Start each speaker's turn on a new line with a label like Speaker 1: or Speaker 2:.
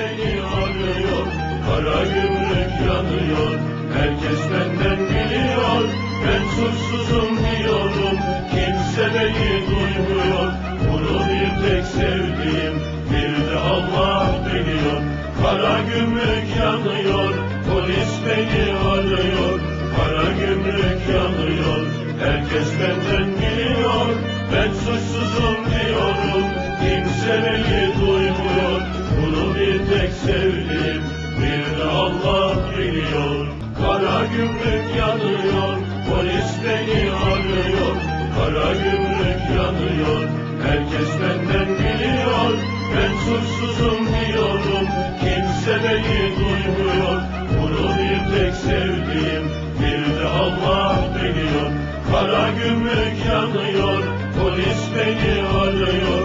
Speaker 1: beni arıyor Kara gümrük yanıyor. Herkes benden biliyor. Ben suçsuzum diyorum. Kimse beni duymuyor. Bunu bir tek sevdiğim Bir de Allah biliyor. Kara gümrük yanıyor. Polis beni arıyor. Kara gümrük yanıyor. Herkes benden biliyor. Ben suçsuzum diyorum. Kimse beni duymuyor gidiyor Kara gümrük yanıyor Polis beni arıyor. Kara gümrük yanıyor Herkes benden biliyor. Ben suçsuzum diyorum Kimse beni duymuyor. Bunu bir tek sevdiğim Bir de Allah biliyor. Kara gümrük yanıyor Polis beni arıyor.